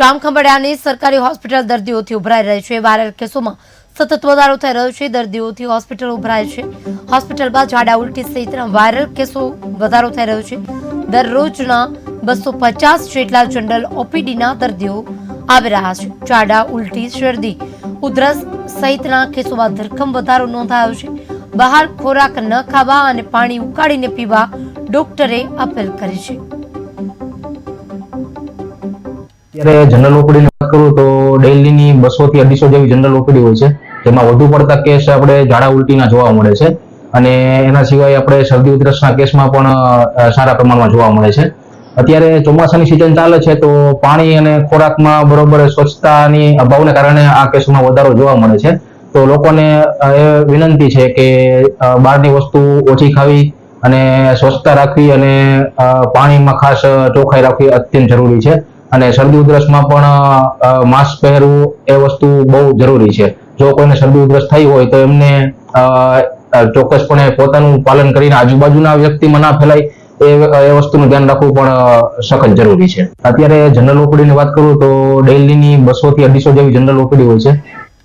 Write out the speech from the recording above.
જામખંભાળિયાની સરકારી હોસ્પિટલ દર્દીઓથી ઉભરાઈ રહી છે. વાયરલ કેસોમાં સતત વધારો થઈ રહ્યો છે. દર્દીઓથી હોસ્પિટલ ઉભરાય છે. હોસ્પિટલમાં ઝાડા ઉલટી સહિતના વાયરલ કેસો વધારો થઈ રહ્યો છે. દરરોજના બસો પચાસ જેટલા જનરલ ઓપીડીના દર્દીઓ આવી રહ્યા છે. ઝાડા, ઉલટી, શરદી, ઉધરસ સહિતના કેસોમાં ધરખમ વધારો નોંધાયો છે. બહાર ખોરાક ન ખાવા અને પાણી ઉકાળીને પીવા ડોક્ટરે અપીલ કરી છે. અત્યારે જનરલ ઓપીડી વાત કરું તો ડેઈલીની બસો થી અઢીસો જેવી જનરલ ઓપીડી હોય છે. જેમાં વધુ પડતા કેસ આપણે ઝાડા ઉલટીના જોવા મળે છે. અને એના સિવાય આપણે શરદી ઉધરસના કેસમાં પણ સારા પ્રમાણમાં જોવા મળે છે. અત્યારે ચોમાસાની સિઝન ચાલે છે તો પાણી અને ખોરાકમાં બરોબર સ્વચ્છતાની અભાવને કારણે આ કેસોમાં વધારો જોવા મળે છે. તો લોકોને એ વિનંતી છે કે બહારની વસ્તુ ઓછી ખાવી અને સ્વચ્છતા રાખવી અને પાણીમાં ખાસ ચોખ્ખાઈ રાખવી અત્યંત જરૂરી છે. અને શરદી ઉધરસમાં પણ માસ્ક પહેરવું એ વસ્તુ બહુ જરૂરી છે. જો કોઈને શરદી ઉધરસ થઈ હોય તો એમને ચોક્કસપણે પોતાનું પાલન કરીને આજુબાજુના વ્યક્તિમાં ના ફેલાય એ એ વસ્તુનું ધ્યાન રાખવું પણ સખત જરૂરી છે. અત્યારે જનરલ ઓપીડીની વાત કરું તો ડેલીની બસો થી અઢીસો જેવી જનરલ ઓપીડી હોય છે.